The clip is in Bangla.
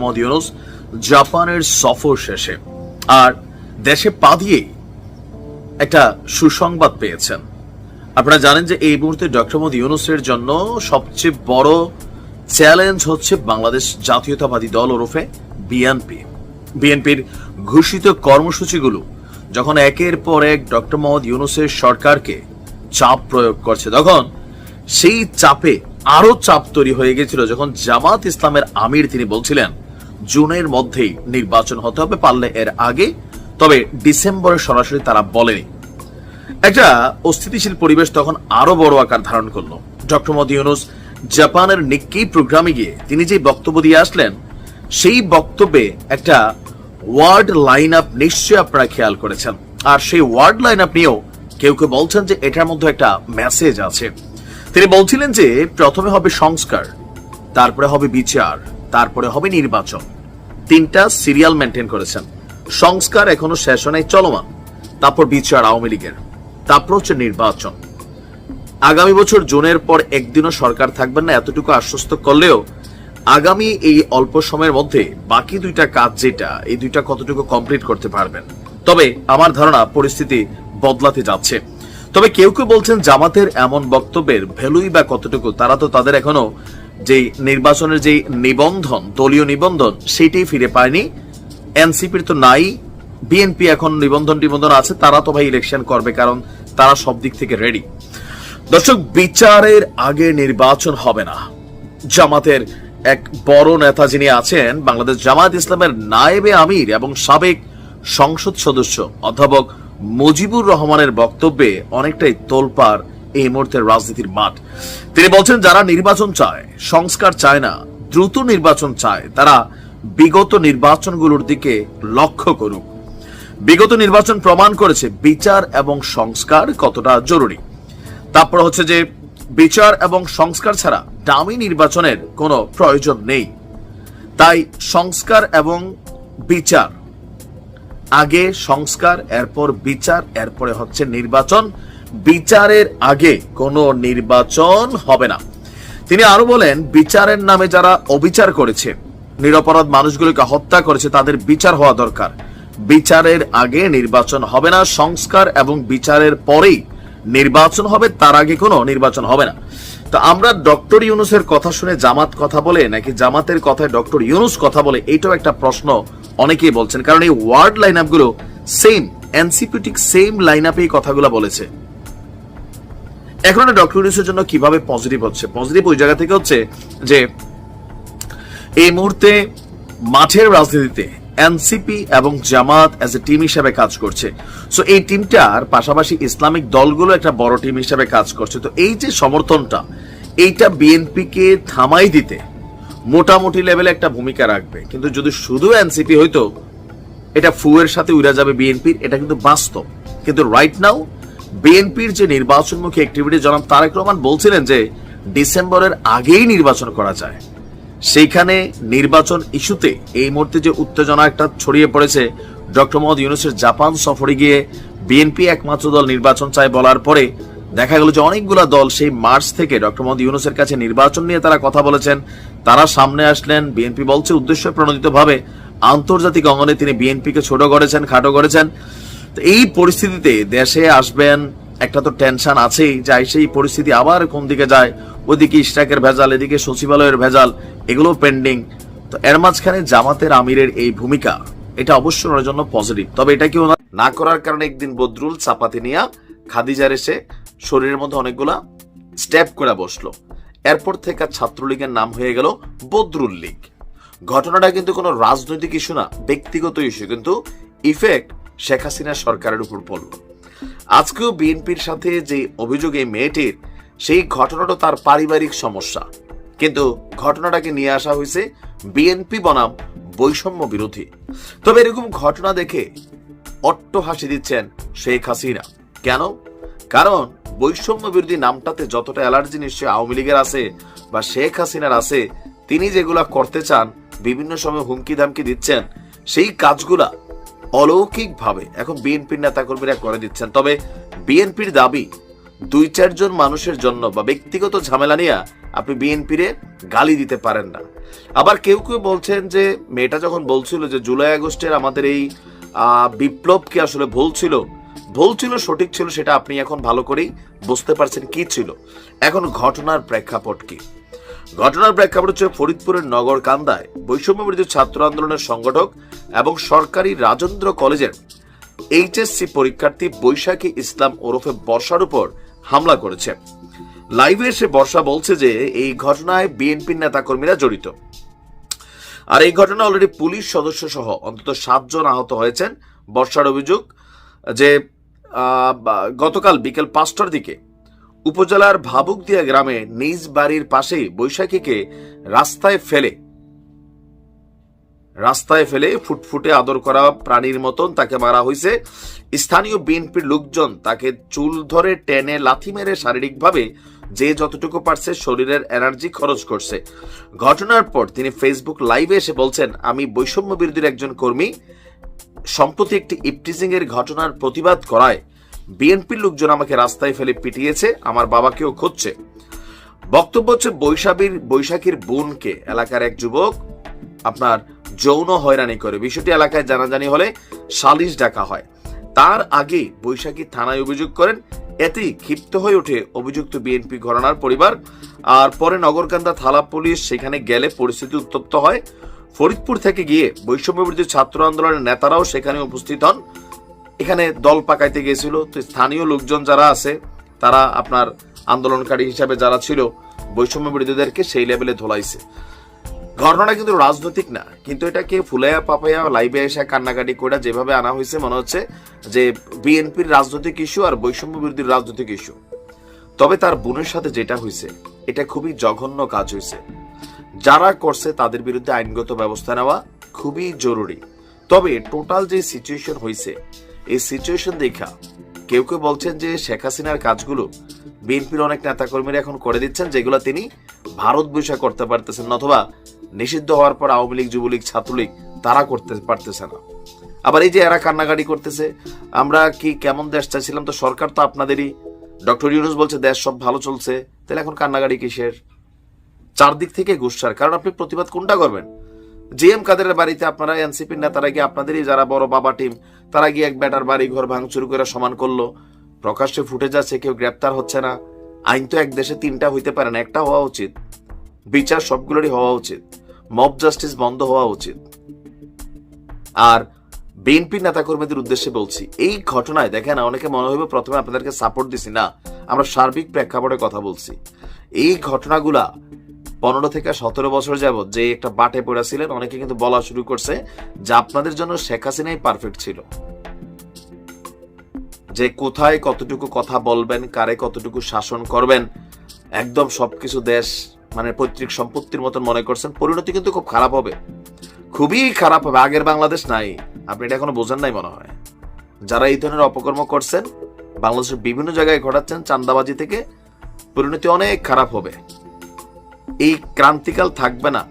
মোহাম্মদ জাপানের সফর শেষে। আর দেশে পা দিয়েই একটা সুসংবাদ পেয়েছেন। আপনারা জানেন যে এই মুহূর্তে ডক্টর মোহাম্মদ ইউনুসের জন্য সবচেয়ে বড় চ্যালেঞ্জ হচ্ছে বাংলাদেশ জাতীয়তাবাদী দল ওরফে বিএনপি। বিএনপির ঘোষিত কর্মসূচিগুলো যখন একের পর এক ডক্টর মোহাম্মদ ইউনুসের সরকারকে চাপ প্রয়োগ করছে, তখন সেই চাপে আরও চাপ তৈরি হয়ে গেছিল যখন জামাত ইসলামের আমির তিনি বলছিলেন জুনের মধ্যেই নির্বাচন হতে হবে, পারলে এর আগে। তবে ডিসেম্বরে সরাসরি তারা বলেনি। একটা অস্থিতিশীল পরিবেশ তখন আরও বড় আকার ধারণ করল। ডক্টর মোদী ইউনুস জাপানের নিক্কি প্রোগ্রামে গিয়ে তিনি যে বক্তব্য দিয়ে আসলেন, সেই বক্তব্যে একটা ওয়ার্ড লাইন আপ নিশ্চয়ই আপনারা খেয়াল করেছেন। আর সেই ওয়ার্ড লাইন আপ নিয়েও কেউ কেউ বলছেন যে এটার মধ্যে একটা মেসেজ আছে। তিনি বলছিলেন যে প্রথমে হবে সংস্কার, তারপরে হবে বিচার, তারপরে হবে নির্বাচন। তিনটা সিরিয়াল মেনটেন করেছেন। সংস্কার এখনও শেষ হয় নাই, চলমান। তারপর বিচার আওয়ামী লীগের। তারপর হচ্ছে নির্বাচন। আগামী বছর জুনের পর একদিনও সরকার থাকবেন না, এতটুকু আশ্বস্ত করলেও আগামী এই অল্প সময়ের মধ্যে বাকি দুইটা কাজ যেটা, এই দুইটা কতটুকু কমপ্লিট করতে পারবেন? তবে আমার ধারণা পরিস্থিতি বদলাতে যাচ্ছে। তবে কেউ কেউ বলছেন জামাতের এমন বক্তব্যের ভ্যালুই বা কতটুকু, তারা তো তাদের এখনও যে নির্বাচনের যে নিবন্ধন, দলীয় নিবন্ধন সেটাই ফিরে পায়নি। এনসিপির তো নাই। বিএনপি এখন নিবন্ধন নিবন্ধন আছে, তারা তো ভাই ইলেকশন করবে, কারণ তারা সব দিক থেকে রেডি দর্শক, বিচারের আগে নির্বাচন হবে না। জামাতের এক বড় নেতা যিনি আছেন, বাংলাদেশ জামাত ইসলামের নায়েবে আমির এবং সাবেক সংসদ সদস্য অধ্যাপক মুজিবুর রহমানের বক্তব্যে অনেকটাই তোলপার এই মুহূর্তের রাজনীতির মাঠ। তিনি বলছেন, যারা নির্বাচন চায়, সংস্কার চায় না, দ্রুত নির্বাচন চায়, তারা বিগত নির্বাচনগুলোর দিকে লক্ষ্য করুক। বিগত নির্বাচন প্রমাণ করেছে বিচার এবং সংস্কার কতটা জরুরি। তারপর হচ্ছে যে, বিচার এবং সংস্কার ছাড়া দামি নির্বাচনের কোনো প্রয়োজন নেই। তাই সংস্কার এবং বিচার। আগে সংস্কার, এরপর বিচার, এরপরে হচ্ছে নির্বাচন। বিচারের আগে কোনো নির্বাচন হবে না। তিনি আরও বলেন, বিচারের নামে যারা অবিচার করেছে, নিরপরাধ মানুষগুলোকে হত্যা করেছে, তাদের বিচার হওয়া দরকার। বিচারের আগে নির্বাচন হবে না, সংস্কার এবং বিচারের পরেই নির্বাচন হবে, তার আগে কোনো নির্বাচন হবে না। তো আমরা ডক্টর ইউনুসের কথা শুনে জামাত কথা বলে, নাকি জামাতের কথায় ডক্টর ইউনুস কথা বলে, এইটাও একটা প্রশ্ন অনেকেই বলছেন। কারণ এই ওয়ার্ড লাইন আপগুলো সেম এনসিপি ঠিক সেম লাইন আপে কথাগুলো বলেছে। এখন ডক্টর ইউনুসের জন্য কীভাবে পজিটিভ হচ্ছে? পজিটিভ ওই জায়গা থেকে হচ্ছে যে, এই মুহূর্তে মাঠের রাজনীতিতে এনসিপি এবং জামাত অ্যাজ এ টিম হিসাবে কাজ করছে। সো এই টিমটার পাশাপাশি ইসলামিক দলগুলো একটা বড় টিম হিসাবে কাজ করছে। তো এই যে সমর্থনটা, এইটা বিএনপি কে থামাই দিতে মোটামুটি লেভেলে একটা ভূমিকা রাখবে। কিন্তু যদি শুধু এনসিপি হইতো, এটা ফুয়ের সাথে উড়া যাবে বিএনপির, এটা কিন্তু বাস্তব। কিন্তু রাইট নাও বিএনপির যে নির্বাচনমুখী অ্যাক্টিভিটি জনাব তারেক রহমান বলছিলেন যে ডিসেম্বরের আগেই নির্বাচন করা যায়। সেইখানে নির্বাচন ইস্যুতে এই মুহূর্তে যে উত্তেজনা একটা ছড়িয়ে পড়েছে, ডক্টর মোহাম্মদ ইউনুসের জাপান সফরে গিয়ে বিএনপি একমাত্র দল নির্বাচন চায় বলার পরে দেখা গেল যে অনেকগুলা দল সেই মার্চ থেকে ডক্টর মোহাম্মদ ইউনুসের কাছে নির্বাচন নিয়ে তারা কথা বলেছেন। তারা সামনে আসলেন, বিএনপি বলছে উদ্দেশ্য প্রণোদিতভাবে আন্তর্জাতিক অঙ্গনে তিনি বিএনপিকে ছোট করেছেন, খাটো করেছেন। এই পরিস্থিতিতে দেশে আসবেন, একটা তো টেনশন আছেই যে সেই পরিস্থিতি আবার কোন দিকে যায়? ওদিকে ইস্টাকের ভেজাল, এদিকে সচিবালয়ের ভেজাল, এগুলো পেন্ডিং তো এর মাঝখানে জামাতের আমিরের এই ভূমিকা, এটা অবশ্যই ওনার জন্য পজিটিভ তবে এটা কি ওনার না করার কারণে একদিন বদরুল চাপাতি নিয়া খাদিজার এসে শরীরের মধ্যে অনেকগুলা স্টেপ করে বসল। এরপর থেকে ছাত্রলীগের নাম হয়ে গেল বদরুল লীগ। ঘটনাটা কিন্তু কোনো রাজনৈতিক ইস্যু না, ব্যক্তিগত ইস্যু কিন্তু ইফেক্ট শেখ হাসিনা সরকারের উপর পড়ল। আজকেও বিএনপির সাথে যে অভিযোগে মেয়েটির, সেই ঘটনাটা তার পারিবারিক সমস্যা। কিন্তু ঘটনাটাকে নিয়ে আসা হয়েছে বিএনপি বনাম বৈষম্য বিরোধী। তবে এরকম ঘটনা দেখে অট্ট হাসি দিচ্ছেন শেখ হাসিনা। কেন? কারণ বৈষম্য বিরোধী নামটাতে যতটা অ্যালার্জি নিশ্চয়ই আওয়ামী লীগের আছে বা শেখ হাসিনার আছে, তিনি যেগুলা করতে চান, বিভিন্ন সময় হুমকি ধামকি দিচ্ছেন, সেই কাজগুলা অলৌকিকভাবে। এখন বিএনপির নেতাকর্মীরা করে দিচ্ছেন। তবে বিএনপির দাবি দুই চারজন মানুষের জন্য বা ব্যক্তিগত ঝামেলা নিয়ে আপনি বিএনপিরে গালি দিতে পারেন না। আবার কেউ কেউ বলছেন যে মেয়েটা যখন বলছিল যে জুলাই আগস্টের আমাদের এই আহ, বিপ্লবকে আসলে ভুল ছিল? ভুল ছিল সঠিক ছিল সেটা আপনি এখন ভালো করেই বুঝতে পারছেন কি ছিল। এখন ঘটনার প্রেক্ষাপট কি? ঘটনার প্রেক্ষাপট হচ্ছে ফরিদপুরের নগর কান্দায় বৈষম্য বিরোধী ছাত্র আন্দোলনের সংগঠক এবং সরকারি রাজেন্দ্র কলেজের এইচএসসি পরীক্ষার্থী বৈশাখী ইসলাম ওরফে বর্ষার উপর হামলা করেছে। লাইভে এসে বর্ষা বলছে যে এই ঘটনায় বিএনপির নেতাকর্মীরা জড়িত। আর এই ঘটনা অলরেডি পুলিশ সদস্য সহ অন্তত সাতজন আহত হয়েছেন। বর্ষার অভিযোগ যে গতকাল বিকেল পাঁচটার দিকে উপজেলার ভাবুকদিয়া গ্রামে নিজ বাড়ির পাশেই বৈশাখীকে রাস্তায় ফেলে রাস্তায় ফেলে ফুটফুটে আদর করা প্রাণীর মতন তাকে মারা হয়েছে। স্থানীয় বিএনপির লোকজন তাকে চুল ধরে টেনে লাথি মেরে শারীরিকভাবে যে যতটুকু পারছে শরীরের এনার্জি খরচ করছে। ঘটনার পর তিনি ফেসবুক লাইভে এসে বলছেন, আমি বৈষম্য বিরোধীর একজন কর্মী, সম্প্রতি একটি ইপটিজিং এর ঘটনার প্রতিবাদ করায় বিএনপির লোকজন আমাকে রাস্তায় ফেলে পিটিয়েছে, আমার বাবাকেও খুঁজছে। বক্তব্য হচ্ছে বৈশাখীর বৈশাখীর বোনকে, এলাকার এক যুবক আপনার যৌন হয়রানি করে। বিষয়টি এলাকায় জানাজানি হলে সালিশ ডাকা হয়। তার আগে বৈশাখী থানায় অভিযোগ করেন, এতেই ক্ষিপ্ত হয়ে ওঠে অভিযুক্ত বিএনপি ঘরানার পরিবার। আর পরে নগরকান্দা থালা পুলিশ সেখানে গেলে পরিস্থিতি উত্তপ্ত হয়। ফরিদপুর থেকে গিয়ে বৈষম্যবিরোধী ছাত্র আন্দোলনের নেতারাও সেখানে উপস্থিত হন। এখানে দল পাকাইতে গিয়েছিল। তো স্থানীয় লোকজন যারা আছে, তারা আপনার আন্দোলনকারী হিসাবে যারা ছিল, বৈষম্য বিরোধীদেরকে সেই লেভেলে ধোলাইছে। ঘটনাটা কিন্তু রাজনৈতিক না, কিন্তু এটাকে ফুলাইয়া পাপাইয়া লাইভে এসে কান্নাকাটি করে যেভাবে আনা হয়েছে মনে হচ্ছে যে বিএনপির রাজনৈতিক ইস্যু আর বৈষম্য বিরোধীর রাজনৈতিক ইস্যু। তবে তার বোনের সাথে যেটা হয়েছে এটা খুবই জঘন্য কাজ হয়েছে যারা করছে তাদের বিরুদ্ধে আইনগত ব্যবস্থা নেওয়া খুবই জরুরি। তবে টোটাল যে সিচুয়েশন হয়েছে এই সিচুয়েশন দেখা। কেউ কেউ বলছেন যে শেখ হাসিনার কাজগুলো বিএনপির অনেক নেতাকর্মীরা এখন করে দিচ্ছেন, যেগুলো তিনি ভারত বৈশা করতে পারতেছেন অথবা নিষিদ্ধ হওয়ার পর আওয়ামী লীগ, যুবলীগ, ছাত্রলীগ তারা করতে পারতেছে না। আবার এই যে এরা কান্নাকাটি করতেছে, আমরা কি কেমন দেশ চাইছিলাম? তো সরকার তো আপনাদেরই। ডক্টর ইউনুস বলছে, দেশ সব ভালো চলছে। তাহলে এখন কান্নাকাটি কিসের? চারদিক থেকে গুসার কারণ আপনি প্রতিবাদ কোনটা করবেন? জি এম কাদের বাড়িতে আপনারা, এনসিপির নেতারা গিয়ে আপনাদেরই যারা বড় বাবা টিম, তারা গিয়ে এক বেটার বাড়ি ঘর ভাঙচুর করে সমান করল। প্রকাশ্যে ফুটে যাচ্ছে কেউ গ্রেপ্তার হচ্ছে না। আইন তো এক দেশে তিনটা হইতে পারে না, একটা হওয়া উচিত। বিচার সবগুলোরই হওয়া উচিত। মব জাস্টিস বন্ধ হওয়া উচিত। আর বিএনপি নেতাকর্মীদের উদ্দেশ্যে বলছি, এই ঘটনায় দেখেন, অনেকে মনে হইবে প্রথমে আপনাদেরকে সাপোর্ট দিছি। না, আমরা সার্বিক প্রেক্ষাপটে কথা বলছি। এই ঘটনাগুলা পনেরো থেকে সতেরো বছর যাবত যে একটা বাটে পড়েছিলেন অনেকে কিন্তু বলা শুরু করছে যে আপনাদের জন্য শেখ হাসিনাই পারফেক্ট ছিল। যে কোথায় কতটুকু কথা বলবেন, কারে কতটুকু শাসন করবেন, একদম সবকিছু দেশ মানে পৈতৃক সম্পত্তির মতন মনে করছেন, পরিণতি কিন্তু খুব খারাপ হবে। খুবই খারাপ হবে, আগের বাংলাদেশ নাই। আপনি এটা এখনও বোঝেন নাই মনে হয়। যারা এই ধরনের অপকর্ম করছেন, বাংলাদেশের বিভিন্ন জায়গায় ঘটাচ্ছেন চান্দাবাজি থেকে পরিণতি অনেক খারাপ হবে। এই ক্রান্তিকাল থাকবে না।